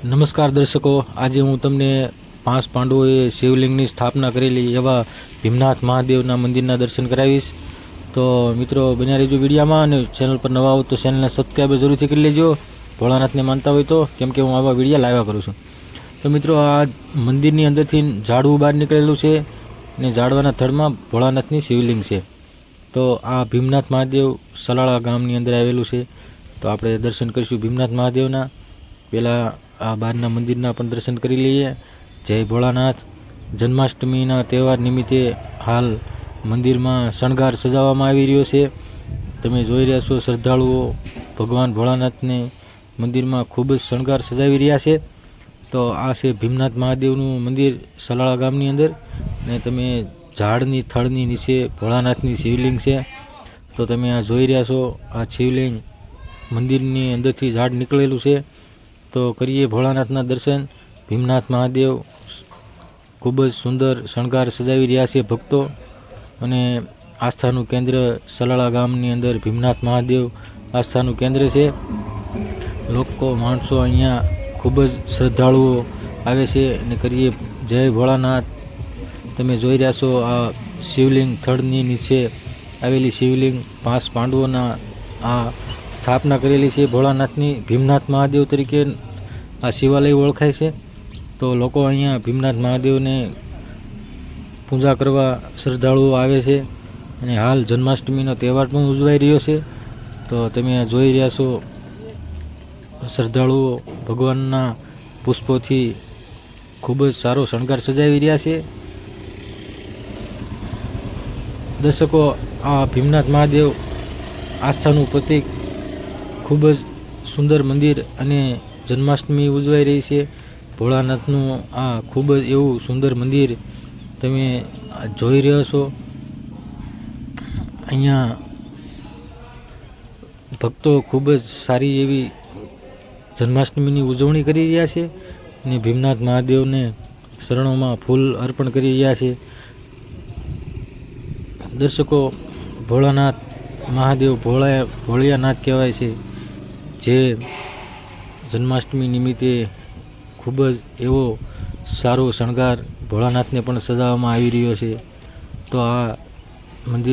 નમસ્કાર દર્શકો, આજે હું તમને પાંચ પાંડવોએ શિવલિંગની સ્થાપના કરેલી એવા ભીમનાથ મહાદેવના મંદિરના દર્શન કરાવીશ. તો મિત્રો, બન્યા રહેજો વિડીયામાં અને ચેનલ પર નવા આવો તો ચેનલને સબસ્ક્રાઈબ જરૂરથી કરી લેજો. ભોળાનાથને માનતા હોય તો, કેમ કે હું આવા વિડીયા લાવ્યા કરું છું. તો મિત્રો, આ મંદિરની અંદરથી ઝાડવું બહાર નીકળેલું છે અને ઝાડવાના થડમાં ભોળાનાથની શિવલિંગ છે. તો આ ભીમનાથ મહાદેવ સલાળા ગામની અંદર આવેલું છે. તો આપણે દર્શન કરીશું ભીમનાથ મહાદેવના. પહેલાં આ બહારના મંદિરના પણ દર્શન કરી લઈએ. જય ભોળાનાથ. જન્માષ્ટમીના તહેવાર નિમિત્તે હાલ મંદિરમાં શણગાર સજાવવામાં આવી રહ્યો છે. તમે જોઈ રહ્યા છો શ્રદ્ધાળુઓ ભગવાન ભોળાનાથને મંદિરમાં ખૂબ જ શણગાર સજાવી રહ્યા છે. તો આ છે ભીમનાથ મહાદેવનું મંદિર સલાળા ગામની અંદર. ને તમે ઝાડની થળની નીચે ભોળાનાથની શિવલિંગ છે. તો તમે આ જોઈ રહ્યા છો, આ શિવલિંગ મંદિરની અંદરથી ઝાડ નીકળેલું છે. તો કરીએ ભોળાનાથના દર્શન. ભીમનાથ મહાદેવ ખૂબ જ સુંદર શણગાર સજાવી રહ્યા છે ભક્તો. અને આસ્થાનું કેન્દ્ર સલાળા ગામની અંદર ભીમનાથ મહાદેવ આસ્થાનું કેન્દ્ર છે. લોકો, માણસો અહીંયા ખૂબ જ શ્રદ્ધાળુઓ આવે છે અને કરીએ જય ભોળાનાથ. તમે જોઈ રહ્યા છો આ શિવલિંગ થડની નીચે આવેલી શિવલિંગ પાંચ પાંડવોના આ સ્થાપના કરેલી છે ભોળાનાથની, ભીમનાથ મહાદેવ તરીકે આ શિવાલય ઓળખાય છે. તો લોકો અહીંયા ભીમનાથ મહાદેવને પૂજા કરવા શ્રદ્ધાળુઓ આવે છે અને હાલ જન્માષ્ટમીનો તહેવાર પણ ઉજવાઈ રહ્યો છે. તો તમે જોઈ રહ્યા છો, શ્રદ્ધાળુઓ ભગવાનના પુષ્પોથી ખૂબ જ સારો શણગાર સજાવી રહ્યા છે. દર્શકો, આ ભીમનાથ મહાદેવ આસ્થાનું પ્રતીક ખૂબ જ સુંદર મંદિર અને જન્માષ્ટમી ઉજવાઈ રહી છે. ભોળાનાથનું આ ખૂબ જ એવું સુંદર મંદિર તમે જોઈ રહ્યો છો. અહીંયા ભક્તો ખૂબ જ સારી એવી જન્માષ્ટમીની ઉજવણી કરી રહ્યા છે અને ભીમનાથ મહાદેવને શરણોમાં ફૂલ અર્પણ કરી રહ્યા છે. દર્શકો, ભોળાનાથ મહાદેવ ભોળા ભોળિયાનાથ કહેવાય છે. જે જન્માષ્ટમી નિમિત્તે ખૂબ જ એવો સારો શણગાર ભોળાનાથને પણ સજાવવામાં આવી રહ્યો છે. તો આ મંદિર